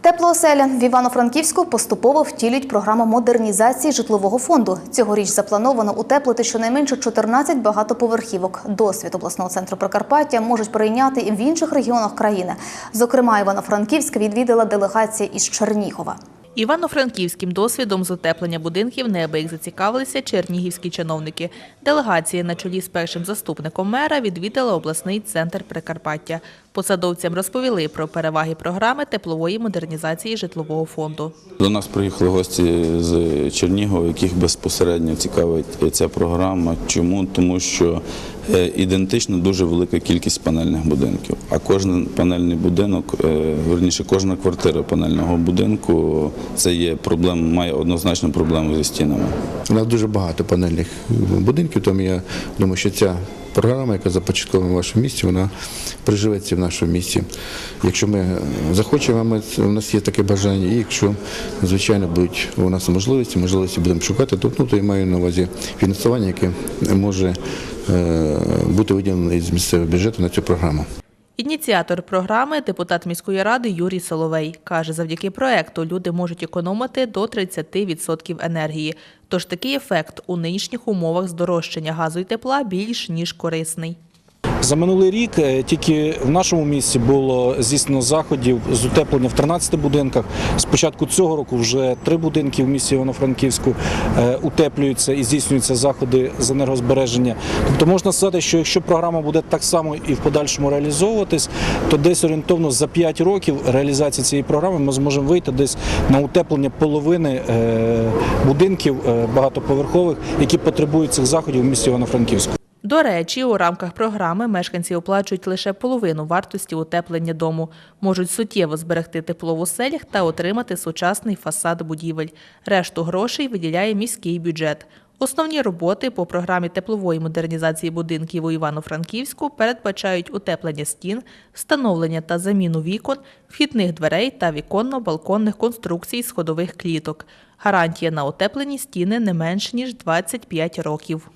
Теплооселя в Івано-Франківську поступово втілюють програму модернізації житлового фонду. Цьогоріч заплановано утеплити щонайменше 14 багатоповерхівок. Досвід обласного центру Прикарпаття можуть перейняти і в інших регіонах країни. Зокрема, Івано-Франківськ відвідала делегація із Чернігова. Івано-франківським досвідом з утеплення будинків неабияк зацікавилися чернігівські чиновники. Делегація на чолі з першим заступником мера відвідала обласний центр Прикарпаття. Посадовцям розповіли про переваги програми теплової модернізації житлового фонду. До нас приїхали гості з Чернігова, яких безпосередньо цікавить ця програма. Чому? Тому що е, ідентично дуже велика кількість панельних будинків. А кожен панельний будинок, е, верніше, кожна квартира панельного будинку це є проблема, має однозначно проблему зі стінами. У нас дуже багато панельних будинків, тому я думаю, що ця програма, яка започаткована в вашому місті, вона приживеться в нашому місті. Якщо ми захочемо, ми, у нас є таке бажання, і якщо, звичайно, будуть у нас можливості, можливості будемо шукати, то, ну, то я маю на увазі фінансування, яке може е, бути виділено із місцевого бюджету на цю програму. Ініціатор програми депутат міської ради Юрій Соловей каже, завдяки проекту люди можуть економити до 30% енергії. Тож такий ефект у нинішніх умовах здорожчання газу і тепла більш ніж корисний. За минулий рік е, тільки в нашому місті було здійснено заходів з утеплення в 13 будинках. З початку цього року вже три будинки в місті Івано-Франківську е, утеплюються і здійснюються заходи з енергозбереження. Тобто можна сказати, що якщо програма буде так само і в подальшому реалізовуватись, то десь орієнтовно за 5 років реалізації цієї програми ми зможемо вийти десь на утеплення половини е, будинків багатоповерхових, які потребують цих заходів в місті Івано-Франківську. До речі, у рамках програми мешканці оплачують лише половину вартості утеплення дому, можуть суттєво зберегти тепло в оселях та отримати сучасний фасад будівель. Решту грошей виділяє міський бюджет. Основні роботи по програмі теплової модернізації будинків у Івано-Франківську передбачають утеплення стін, встановлення та заміну вікон, вхідних дверей та віконно-балконних конструкцій сходових кліток. Гарантія на утеплені стіни не менш ніж 25 років.